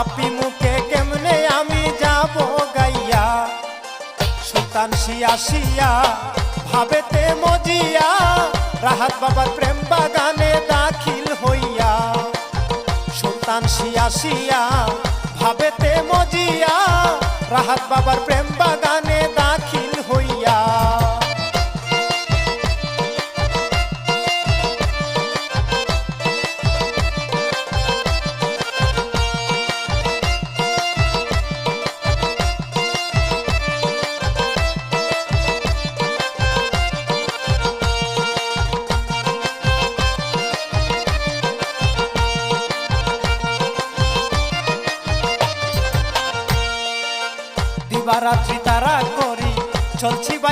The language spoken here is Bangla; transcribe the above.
পাপি মুখে কেমনে আমি যাব গাইয়া? সুলতান শিয়া শিয়া, ভাবেতে মজিয়া, রাহাত বাবার প্রেম বাগানে দাখিল হইয়া। সুলতান শিয়া শিয়া, ভাবেতে মজিয়া, রাহাত বাবার প্রেম বাগান দিবারাত্রি তারা করি। চলছি বাই